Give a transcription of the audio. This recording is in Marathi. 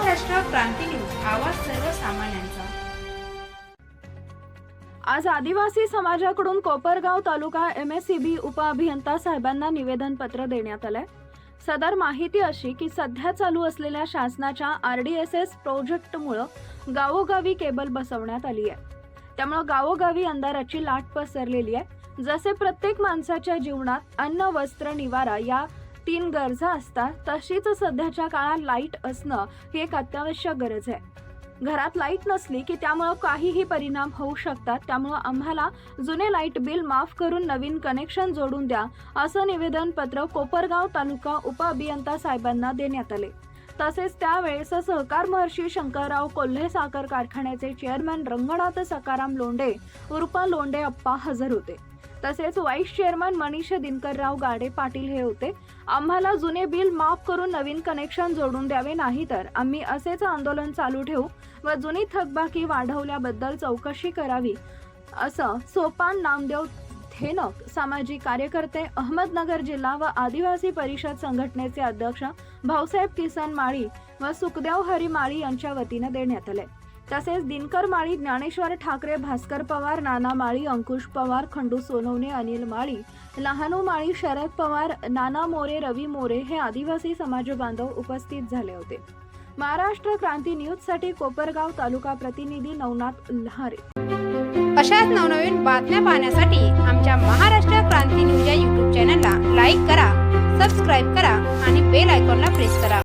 महाराष्ट्र क्रांती न्यूज आवाज सर्वसामान्यांचा. आज आदिवासी समाजाकडून Kopargaon taluka M S C B उपअभियंता साहेबांना निवेदन पत्र देण्यात आलंय. सदर माहिती अशी की सध्या चालू असलेल्या शासनाच्या आर डी एस एस प्रोजेक्टमुळं गावोगावी केबल बसवण्यात आली आहे. त्यामुळं गावोगावी अंधाराची लाट पसरलेली आहे. जसे प्रत्येक माणसाच्या जीवनात अन्न वस्त्र निवारा या तीन गरजा असतात तशीच सध्याच्या काळात लाइट असणं ही एक अत्यावश्यक गरज आहे. घरात लाइट नसली की त्यामुळं काहीही परिणाम होऊ शकतात त्यामुळं आम्हाला जुने लाइट बिल माफ करून नवीन कनेक्शन जोडून द्या असं निवेदन पत्र कोपरगाव तालुका उपअभियंता साहेबांना देण्यात आले. तसेच त्यावेळेस सहकार महर्षी शंकरराव कोल्हे साखर कारखान्याचे चेअरमॅन रंगनाथ सकाराम लोंडे उर्फ लोंडे अप्पा हजर होते. तसेच वाईस चेअरमन मनीष दिनकरराव गाडे पाटील हे होते. आम्हाला जुने बिल माफ करून नवीन कनेक्शन जोडून द्यावे नाही तर आम्ही असेच आंदोलन चालू ठेवू व जुनी थकबाकी वाढवल्याबद्दल चौकशी करावी असं सोपान नामदेव थेनक सामाजिक कार्यकर्ते अहमदनगर जिल्हा व आदिवासी परिषद संघटनेचे अध्यक्ष भाऊसाहेब किसन माळी व सुखदेव हरी माळी यांच्या वतीनं देण्यात आले. तसेच दिनकर माळी ज्ञानेश्वर ठाकरे भास्कर पवार नाना माळी अंकुश पवार खंडू सोनवणे अनिल माळी लहानू माळी शरद पवार नाना मोरे रवी मोरे हे आदिवासी समाज बांधव उपस्थित झाले होते. महाराष्ट्र क्रांती न्यूजसाठी कोपरगाव तालुका प्रतिनिधी नवनाथ लहारे अशाच नवनवीन बातम्या पाहण्यासाठी आमच्या महाराष्ट्र क्रांती न्यूज या यूट्यूब चॅनलला लाईक करा सबस्क्राईब करा आणि बेल आयकॉनला प्रेस करा.